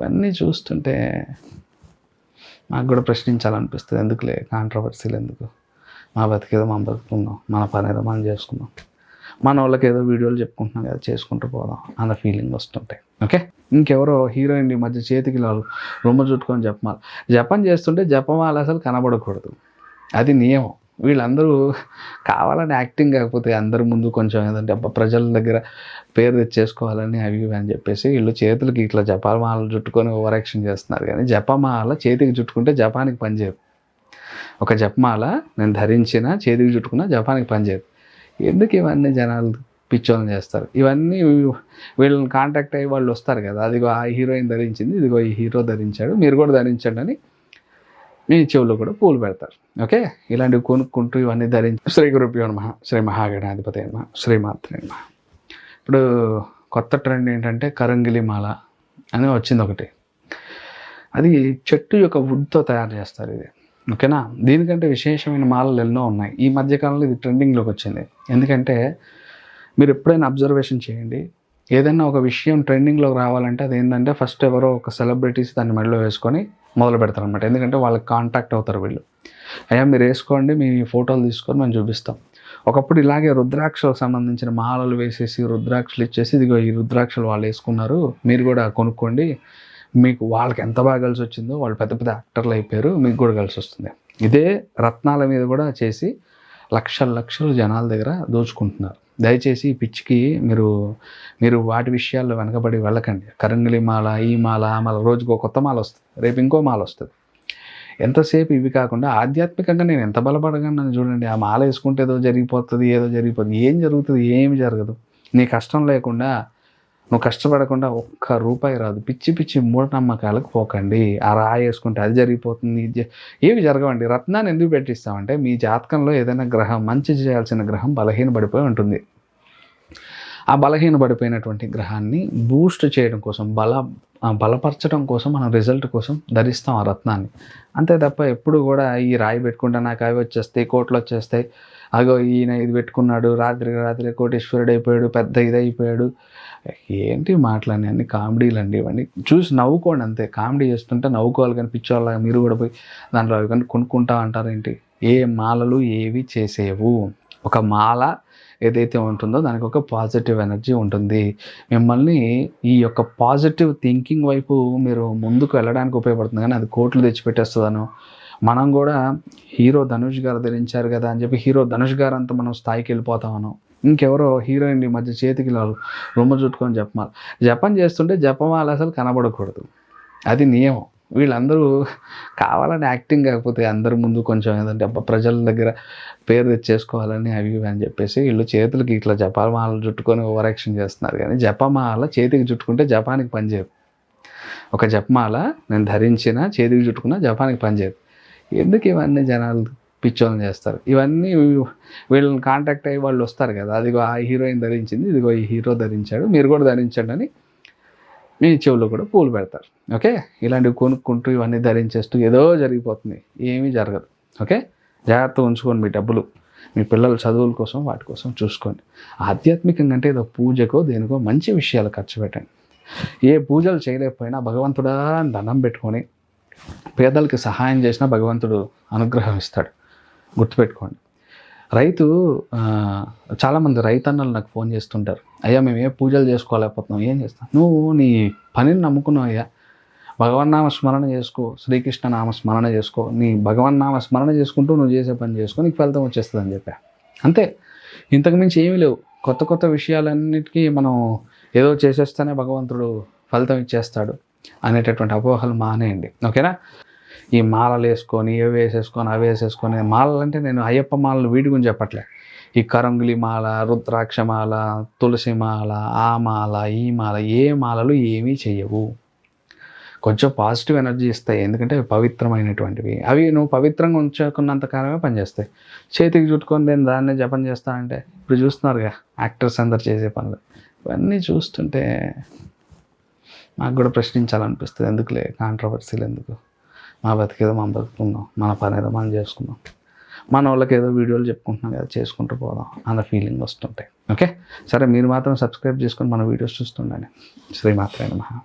ఇవన్నీ చూస్తుంటే నాకు కూడా ప్రశ్నించాలనిపిస్తుంది. ఎందుకులే? కాంట్రవర్సీలు ఎందుకు? మా బతికేదో మనం బతుకుందాం మన పని ఏదో మనం చేసుకుందాం. మన వాళ్ళకి ఏదో వీడియోలు చెప్పుకుంటున్నాం కదా చేసుకుంటూ పోదాం అన్న ఫీలింగ్ వస్తుంటాయి ఓకే? ఇంకెవరో హీరోయిన్ ఈ మధ్య చేతికి వాళ్ళు రొమ్మ చుట్టుకొని జపమాల జపం చేస్తుంటే జపమాల అసలు కనబడకూడదు. అది నియమం. వీళ్ళందరూ కావాలని యాక్టింగ్ కాకపోతే అందరి ముందు కొంచెం ఏంటంటే అబ్బా ప్రజల దగ్గర పేరు తెచ్చేసుకోవాలని అవి ఇవి అని చెప్పేసి వీళ్ళు చేతులకి ఇట్లా జపమాల చుట్టుకొని ఓవర్ యాక్షన్ చేస్తున్నారు. కానీ జపమాల చేతికి చుట్టుకుంటే జపానికి పనిచేయదు ఒక జపమాల నేను ధరించిన చేతికి చుట్టుకున్న జపానికి పనిచేయదు ఎందుకు ఇవన్నీ జనాలు పిచ్చోళ్ళని చేస్తారు? ఇవన్నీ వీళ్ళని కాంటాక్ట్ అయ్యి వాళ్ళు వస్తారు కదా. అదిగో ఆ హీరోయిన్ ధరించింది ఇదిగో ఈ హీరో ధరించాడు మీరు కూడా ధరించండి అని మీ చెవులో కూడా పూలు పెడతారు. ఓకే? ఇలాంటివి కొనుక్కుంటూ ఇవన్నీ ధరించి శ్రీ గురుభ్యో నమ శ్రీ మహాగణాధిపతి నమ శ్రీమాత్రి నమ. ఇప్పుడు కొత్త ట్రెండ్ ఏంటంటే కరంగిలి మాల అని వచ్చింది ఒకటి. అది చెట్టు యొక్క వుడ్తో తయారు చేస్తారు ఇది. ఓకేనా? దీనికంటే విశేషమైన మాలలు ఎన్నో ఉన్నాయి. ఈ మధ్యకాలంలో ఇది ట్రెండింగ్లోకి వచ్చింది. ఎందుకంటే మీరు ఎప్పుడైనా అబ్జర్వేషన్ చేయండి. ఏదైనా ఒక విషయం ట్రెండింగ్లోకి రావాలంటే అది ఏంటంటే ఫస్ట్ ఎవరో ఒక సెలబ్రిటీస్ దాన్ని మెడలో వేసుకొని మొదలు పెడతారు అనమాట ఎందుకంటే వాళ్ళకి కాంటాక్ట్ అవుతారు వీళ్ళు. అయ్యా మీరు వేసుకోండి మీ ఫోటోలు తీసుకొని మేము చూపిస్తాం. ఒకప్పుడు ఇలాగే రుద్రాక్షలకు సంబంధించిన మాలలు వేసేసి రుద్రాక్షలు ఇచ్చేసి ఇదిగో ఈ రుద్రాక్షలు వాళ్ళు వేసుకున్నారు మీరు కూడా కొనుక్కోండి. మీకు వాళ్ళకి ఎంత బాగా కలిసి వచ్చిందో వాళ్ళు పెద్ద పెద్ద యాక్టర్లు అయిపోయారు మీకు కూడా కలిసి వస్తుంది. ఇదే రత్నాల మీద కూడా చేసి లక్షల లక్షలు జనాల దగ్గర దోచుకుంటున్నారు. దయచేసి పిచ్చికి మీరు మీరు వాటి విషయాల్లో వెనకబడి వెళ్ళకండి. కరంగిలి మాల ఈ మాల ఆ మాల రోజుకో కొత్త మాల వస్తుంది రేపు ఇంకో మాల వస్తుంది. ఎంతసేపు ఇవి కాకుండా ఆధ్యాత్మికంగా నేను ఎంత బలపడగలను చూడండి. ఆ మాల వేసుకుంటే ఏదో జరిగిపోతుంది ఏదో జరిగిపోతుంది ఏం జరుగుతుంది ఏమి జరగదు. నీ కష్టం లేకుండా నువ్వు కష్టపడకుండా ఒక్క రూపాయి రాదు. పిచ్చి పిచ్చి మూఢనమ్మకాలకు పోకండి. ఆ రాయి వేసుకుంటే అది జరిగిపోతుంది. ఏవి జరగవండి? రత్నాన్ని ఎందుకు పెట్టిస్తామంటే మీ జాతకంలో ఏదైనా గ్రహం మంచి చేయాల్సిన గ్రహం బలహీనపడిపోయి ఉంటుంది. ఆ బలహీన పడిపోయినటువంటి గ్రహాన్ని బూస్ట్ చేయడం కోసం బల బలపరచడం కోసం మనం రిజల్ట్ కోసం ధరిస్తాం ఆ రత్నాన్ని. అంతే తప్ప ఎప్పుడు కూడా ఈ రాయి పెట్టుకుంటే నాకు అవి వచ్చేస్తాయి కోట్లు వచ్చేస్తాయి. అగో ఈయన ఇది పెట్టుకున్నాడు రాత్రి రాత్రి కోటేశ్వరుడు అయిపోయాడు పెద్ద ఇది అయిపోయాడు. ఏంటి మాటలని అన్ని కామెడీలు అండి ఇవన్నీ. చూసి నవ్వుకోండి అంతే. కామెడీ చేస్తుంటే నవ్వుకోవాలి కానీ పిచ్చోళ్ళగా మీరు కూడా పోయి దాంట్లో అవి కానీ కొనుక్కుంటా అంటారేంటి? ఏ మాలలు ఏవి చేసేవు? ఒక మాల ఏదైతే ఉంటుందో దానికి ఒక పాజిటివ్ ఎనర్జీ ఉంటుంది. మిమ్మల్ని ఈ యొక్క పాజిటివ్ థింకింగ్ వైపు మీరు ముందుకు వెళ్ళడానికి ఉపయోగపడుతుంది. కానీ అది కోట్లు తెచ్చిపెట్టేస్తుందనో మనం కూడా హీరో ధనుష్ గారు ధరించారు కదా అని చెప్పి హీరో ధనుష్ గారు అంతా మనం స్థాయికి వెళ్ళిపోతామను ఇంకెవరో హీరోయిన్ ఈ మధ్య చేతికి వాళ్ళు రొమ్మ చుట్టుకొని జపమాల జపం చేస్తుంటే జపమాల అసలు కనబడకూడదు. అది నియమం. వీళ్ళందరూ కావాలని యాక్టింగ్ కాకపోతే అందరి ముందు కొంచెం ఏదంటే ప్రజల దగ్గర పేరు తెచ్చేసుకోవాలని అవి ఇవి అని చెప్పేసి వీళ్ళు చేతులకి ఇట్లా జపమాల చుట్టుకొని ఓవర్ యాక్షన్ చేస్తున్నారు. కానీ జపమాల చేతికి చుట్టుకుంటే జపానికి పనిచేయదు ఒక జపమాల నేను ధరించిన చేతికి చుట్టుకున్న జపానికి పనిచేయదు ఎందుకు ఇవన్నీ జనాలు పిచ్చోళ్ళని చేస్తారు? ఇవన్నీ వీళ్ళని కాంటాక్ట్ అయ్యి వాళ్ళు వస్తారు కదా. అదిగో ఆ హీరోయిన్ ధరించింది ఇదిగో ఈ హీరో ధరించాడు మీరు కూడా ధరించండి అని మీ చెవుల్లో కూడా పూలు పెడతారు. ఓకే? ఇలాంటివి కొనుక్కుంటూ ఇవన్నీ ధరించేస్తూ ఏదో జరిగిపోతుంది. ఏమీ జరగదు. ఓకే? జాగ్రత్త ఉంచుకోండి మీ డబ్బులు. మీ పిల్లల చదువుల కోసం వాటి కోసం చూసుకోండి. ఆధ్యాత్మికంగా అంటే ఏదో పూజకో దేనికో మంచి విషయాలు ఖర్చు పెట్టండి. ఏ పూజలు చేయలేకపోయినా భగవంతుడా దండం పెట్టుకొని పేదలకి సహాయం చేసినా భగవంతుడు అనుగ్రహం ఇస్తాడు. గుర్తుపెట్టుకోండి. రైతు చాలామంది రైతన్నలు నాకు ఫోన్ చేస్తుంటారు. అయ్యా మేము ఏ పూజలు చేసుకోలేకపోతున్నాం ఏం చేస్తాం? నువ్వు నీ పనిని నమ్ముకున్నావు అయ్యా. భగవన్నామ స్మరణ చేసుకో శ్రీకృష్ణ నామ స్మరణ చేసుకో. నీ భగవన్నామ స్మరణ చేసుకుంటూ నువ్వు చేసే పని చేసుకో నీకు ఫలితం వచ్చేస్తుంది అని చెప్పా. అంతే. ఇంతకుమించి ఏమీ లేవు. కొత్త కొత్త విషయాలన్నిటికీ మనం ఏదో చేసేస్తేనే భగవంతుడు ఫలితం ఇచ్చేస్తాడు అనేటటువంటి అపోహలు మానేయండి. ఓకేనా? ఈ మాలలు వేసుకొని ఇవి వేసేసుకొని అవి వేసేసుకొని మాలలు అంటే నేను అయ్యప్ప మాలలు వీటి గురించి చెప్పట్లే. ఈ కరంగులి మాల రుద్రాక్ష మాల తులసి మాల ఆ మాల ఈ మాల ఏ మాలలు ఏమీ చెయ్యవు. కొంచెం పాజిటివ్ ఎనర్జీ ఇస్తాయి ఎందుకంటే అవి పవిత్రమైనటువంటివి. అవి నువ్వు పవిత్రంగా ఉంచుకున్నంత కాలమే పనిచేస్తాయి. చేతికి చుట్టుకొని నేను దాన్నే జపం చేస్తానంటే ఇప్పుడు చూస్తున్నారుగా యాక్టర్స్ అందరు చేసే పనులు. ఇవన్నీ చూస్తుంటే నాకు కూడా ప్రశ్నించాలనిపిస్తుంది ఎందుకులే కాంట్రవర్సీలు ఎందుకు? మా బతికేదో మనం బతుకుందాం మన పని ఏదో మనం చేసుకుందాం. మన వాళ్ళకి ఏదో వీడియోలు చెప్పుకుంటున్నాం కదా చేసుకుంటూ పోదాం అన్న ఫీలింగ్ వస్తుంటాయి. ఓకే సరే మీరు మాత్రం సబ్స్క్రైబ్ చేసుకొని మన వీడియోస్ చూస్తుండండి. శ్రీమాత్రైన మహా